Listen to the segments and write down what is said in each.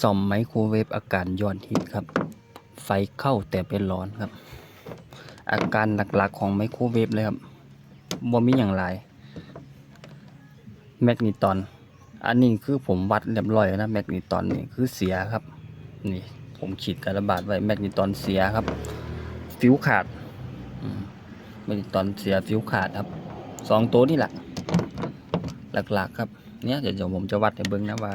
ซ่อมไมโครเวฟอาการย้อนฮิตครับ ไฟเข้าแต่เป็นร้อนครับ อาการหลักๆของไมโครเวฟเลยครับบ่มีอย่างไรแมกนิตอน อันนี้คือผมวัดเรียบร้อยนะแมกนิตอนนี่คือเสียครับ นี่ผมขีดกระบาดไว้แมกนิตอนเสียครับ ฟิวขาดแมกนิตอนเสียฟิวขาดครับสองตัวนี่แหละหลักๆครับ เนี่ยเดี๋ยวผมจะวัดให้เบิ้งนะว่า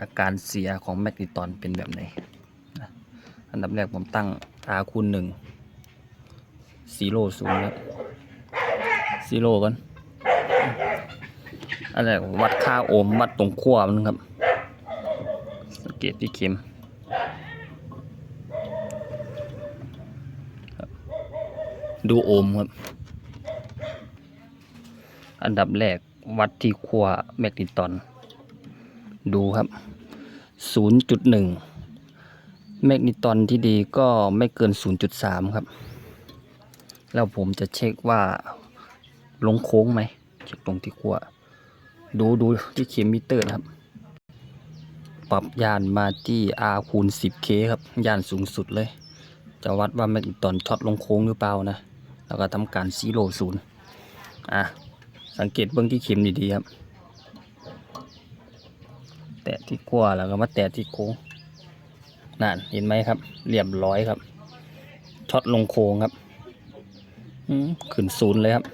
อาการเสียของแมกนิตอนเป็นแบบไหน อันดับแรกผมตั้ง R คูณหนึ่งซีโร่ศูนย์ครับซีโร่ก่อนอันแรกวัดค่าโอห์มวัดตรงขั้วมันครับสังเกตที่เข็มดูโอห์มครับ อันดับแรกวัดที่ขั้วแมกนิตอน ดูครับ 0.1แมกนิตอนที่ดีก็ไม่เกิน 0.3 ครับ แล้วผมจะเช็คว่าลงโค้งไหมเช็คตรงที่ขั้วดูดูที่เข็มมิเตอร์นะครับ ปรับยานมาที่ R คูณ 10K ครับยานสูงสุดเลย จะวัดว่าแมกนิตอนช็อตลงโค้งหรือเปล่านะ แล้วก็ทำการซีโร่ศูนย์อะ สังเกตเบื้องที่เข็มดีๆครับ แตะที่ขั้วแล้วก็มาแตะที่โค้งนั่นเห็นไหมครับเรียบร้อยครับช็อตลงโค้งครับอืมขึ้นศูนย์เลยครับ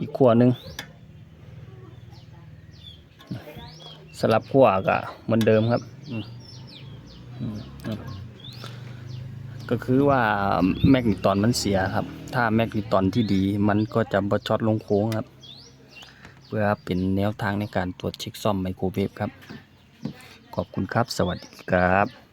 อีกขั้วหนึ่งสลับขั้วก็เหมือนเดิมครับก็คือว่าแมกนิตอนมันเสียครับ ถ้าแมกนิตอนที่ดีมันก็จะบช็อตลงโค้งครับ เพื่อเป็นแนวทางในการตรวจเช็คซ่อมไมโครเวฟครับ ขอบคุณครับ สวัสดีครับ